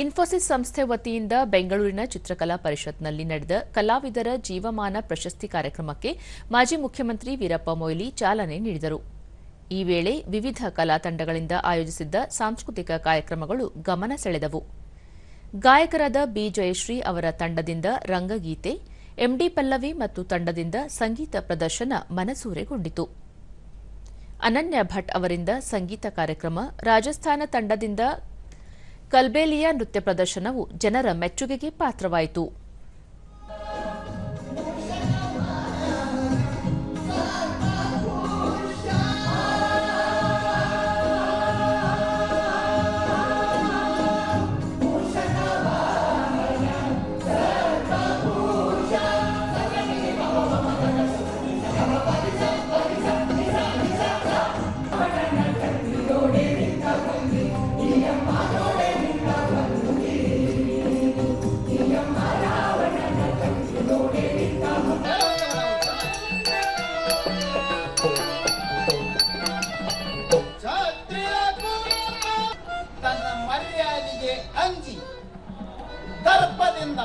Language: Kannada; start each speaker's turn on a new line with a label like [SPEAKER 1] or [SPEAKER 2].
[SPEAKER 1] ಇನ್ಫೋಸಿಸ್ ಸಂಸ್ಥೆ ವತಿಯಿಂದ ಬೆಂಗಳೂರಿನ ಚಿತ್ರಕಲಾ ಪರಿಷತ್ನಲ್ಲಿ ನಡೆದ ಕಲಾವಿದರ ಜೀವಮಾನ ಪ್ರಶಸ್ತಿ ಕಾರ್ಯಕ್ರಮಕ್ಕೆ ಮಾಜಿ ಮುಖ್ಯಮಂತ್ರಿ ವೀರಪ್ಪ ಮೊಯ್ಲಿ ಚಾಲನೆ ನೀಡಿದರು. ಈ ವೇಳೆ ವಿವಿಧ ಕಲಾ ತಂಡಗಳಿಂದ ಆಯೋಜಿಸಿದ್ದ ಸಾಂಸ್ಕೃತಿಕ ಕಾರ್ಯಕ್ರಮಗಳು ಗಮನ ಸೆಳೆದವು. ಗಾಯಕರಾದ ಬಿ ಜಯಶ್ರೀ ಅವರ ತಂಡದಿಂದ ರಂಗಗೀತೆ, ಎಂಡಿ ಪಲ್ಲವಿ ಮತ್ತು ತಂಡದಿಂದ ಸಂಗೀತ ಪ್ರದರ್ಶನ ಮನಸೂರೆಗೊಂಡಿತು. ಅನನ್ಯ ಭಟ್ ಅವರಿಂದ ಸಂಗೀತ ಕಾರ್ಯಕ್ರಮ ರಾಜಸ್ಥಾನ ತಂಡದಿಂದ ಕಲ್ಬೇಲಿಯಾ ನೃತ್ಯ ಪ್ರದರ್ಶನವು ಜನರ ಮೆಚ್ಚುಗೆಗೆ ಪಾತ್ರವಾಯಿತು.
[SPEAKER 2] ಕುರುಬ ತನ್ನ ಮರ್ಯಾದೆಗೆ ಅಂಜಿ ದರ್ಪದಿಂದ